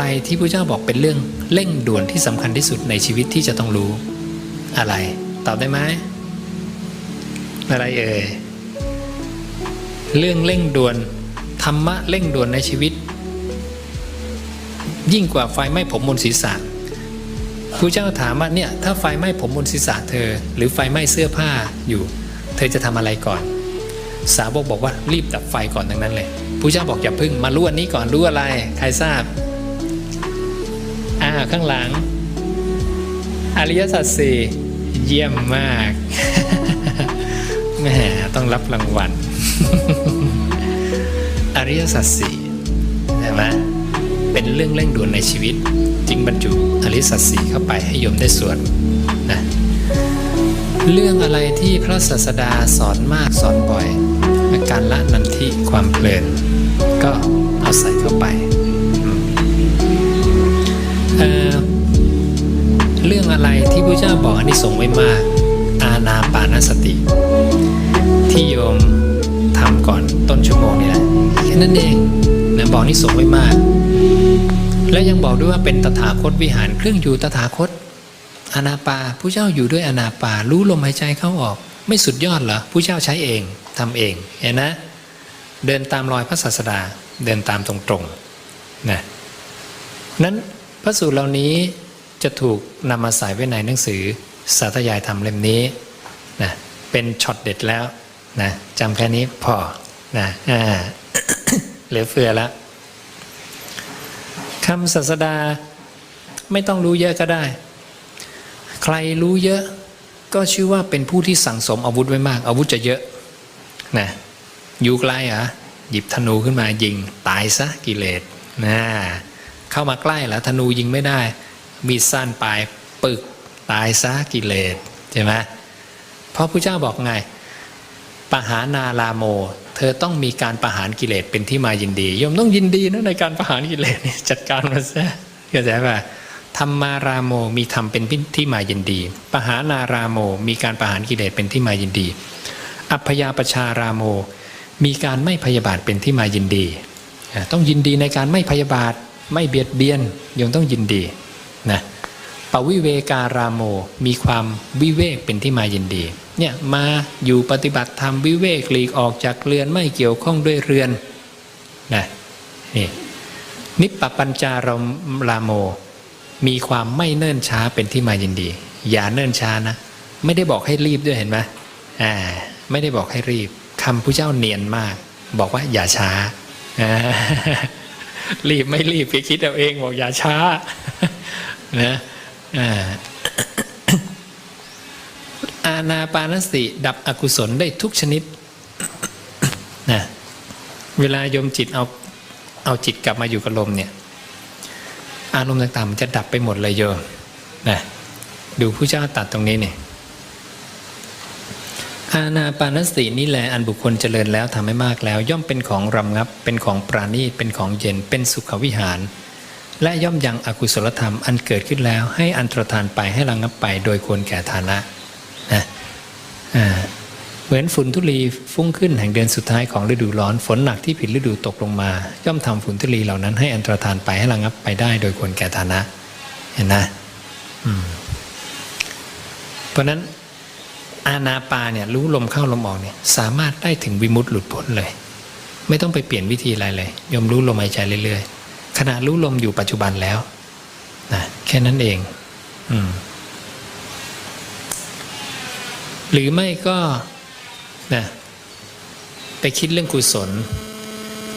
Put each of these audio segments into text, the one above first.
อะไรที่พระเจ้าบอกเป็นเรื่องเร่งด่วนที่สำคัญที่สุดในชีวิตที่จะต้องรู้ อะไร ตอบได้ไหมอะไรเอ่ยเรื่องเร่งด่วนธรรมะเร่งด่วนในชีวิต ยิ่งกว่าไฟไหม้ผมบนศีรษะพระเจ้าถามว่าเนี่ยถ้าไฟไหม้ผมบนศีรษะเธอ หรือไฟไหม้เสื้อผ้าอยู่ เธอจะทำอะไรก่อน สาวกบอกว่ารีบดับไฟก่อนทั้งนั้นเลยพระเจ้าบอกอย่าพึ่งมารู้อันนี้ก่อนรู้อะไร ใครทราบ ข้างหลัง อริยสัจสี่เยี่ยมมากแหมต้องรับรางวัล อริยสัจสี่เห็นไหมเป็นเรื่องเร่งด่วนในชีวิต จึงบรรจุอริยสัจสี่เข้าไปให้โยมได้สวดนะเรื่องอะไรที่พระศาสดาสอนมากสอนบ่อยอาการละนันทิความเพลิน ก็เอาใส่เข้าไป บอกอันนี้ส่งไว้มาก อาณาปานสติ ที่โยมทำก่อนต้นชั่วโมงนี่แหละแค่นั้นเองนะบอกนี่ส่งไว้มาก และยังบอกด้วยว่าเป็นตถาคตวิหารเครื่องอยู่ตถาคตอานาปาผู้เจ้าอยู่ด้วยอานาปารู้ลมหายใจเข้าออก ไม่สุดยอดเหรอผู้เจ้าใช้เองทำเองเห็นนะ เดินตามรอยพระศาสดาเดินตามตรงๆนะนั้นพระสูตรเหล่านี้ จะถูกนำมาใส่ไว้ในหนังสือสาธยายธรรมเล่มนี้นะเป็นช็อตเด็ดแล้วนะจำแค่นี้พอนะอ่าเหลือเฟือแล้วคำศาสดาไม่ต้องรู้เยอะก็ได้ ใครรู้เยอะก็ชื่อว่าเป็นผู้ที่สั่งสมอาวุธไว้มาก อาวุธจะเยอะนะอยู่ไกลเหรอหยิบธนูขึ้นมายิงตายซะกิเลสนะเข้ามาใกล้แล้วธนูยิงไม่ได้ มีดสั้นปลายปึกตายซะกิเลสใช่ไหมเพราะพระเจ้าบอกไงปหานาลาโม เธอต้องมีการประหารกิเลสเป็นที่มายินดีโยมต้องยินดีนะในการประหารกิเลสจัดการมันซะเข้าใจป่ะธรรมารามโมมีธรรมเป็นที่มายินดี ปหานารามโมมีการประหารกิเลสเป็นที่มายินดี อัพยาปชารามโม มีการไม่พยาบาทเป็นที่มายินดี ต้องยินดีในการไม่พยาบาทไม่เบียดเบียนโยมต้องยินดี นะปวิเวการามโมมีความวิเวกเป็นที่มายินดีเนี่ยมาอยู่ปฏิบัติธรรมวิเวกหลีกออกจากเรือนไม่เกี่ยวข้องด้วยเรือนนะนี่นิปปปัญจารมรามโม มีความไม่เนิ่นช้าเป็นที่มายินดี อย่าเนิ่นช้านะ ไม่ได้บอกให้รีบด้วยเห็นไหมอ่าไม่ได้บอกให้รีบคำผู้เจ้าเนียนมาก บอกว่าอย่าช้ารีบไม่รีบไปคิดเอาเองบอกอย่าช้า นะอ่าอาณาปานสติดับอกุศลได้ทุกชนิดนะเวลายมจิตเอาเอาจิตกลับมาอยู่กับลมเนี่ย อารมณ์ต่างๆมันจะดับไปหมดเลยโยมนะดูผู้เจ้าตัดตรงนี้เนี่ยอาณาปานสตินี่แหละอันบุคคลเจริญแล้วทำให้มากแล้ว ย่อมเป็นของรำงับเป็นของปราณีตเป็นของเย็นเป็นสุขวิหาร และย่อมยังอกุศลธรรมอันเกิดขึ้นแล้วให้อันตรธานไปให้ระงับไปโดยควรแก่ฐานะนะเหมือนฝุ่นทุลีฟุ้งขึ้นแห่งเดือนสุดท้ายของฤดูร้อนฝนหนักที่ผิดฤดูตกลงมา ย่อมทำฝุ่นทุลีเหล่านั้นให้อันตรธานไปให้ระงับไปได้โดยควรแก่ฐานะ เห็นนะอืมเพราะนั้นอาณาปาเนี่ยรู้ลมเข้าลมออกเนี่ยสามารถได้ถึงวิมุตติหลุดพ้นเลย ไม่ต้องไปเปลี่ยนวิธีอะไรเลยยมรู้ลมหายใจเรื่อยๆ ขณะรู้ลมอยู่ปัจจุบันแล้วนะแค่นั้นเองอหรือไม่ก็นะไปคิดเรื่องกุศล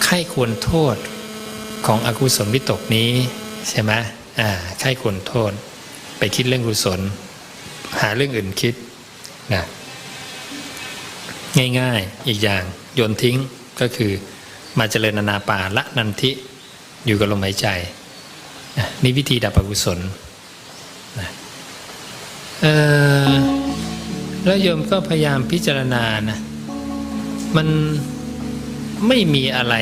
ไข้ควรโทษของอกุศลวิตกนี้ใช่ไหมอ่าไข้ควรโทษ ไปคิดเรื่องกุศล หาเรื่องอื่นคิดนะง่ายๆอีกอย่างโยนทิ้งก็คือมาเจริญนานาปาละนันทิ อยู่กับลมหายใจนี่วิธีดับอกุศลนะเออแล้วโยมก็พยายามพิจารณานะ มันไม่มีอะไร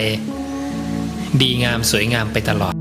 ดีงามสวยงามไปตลอด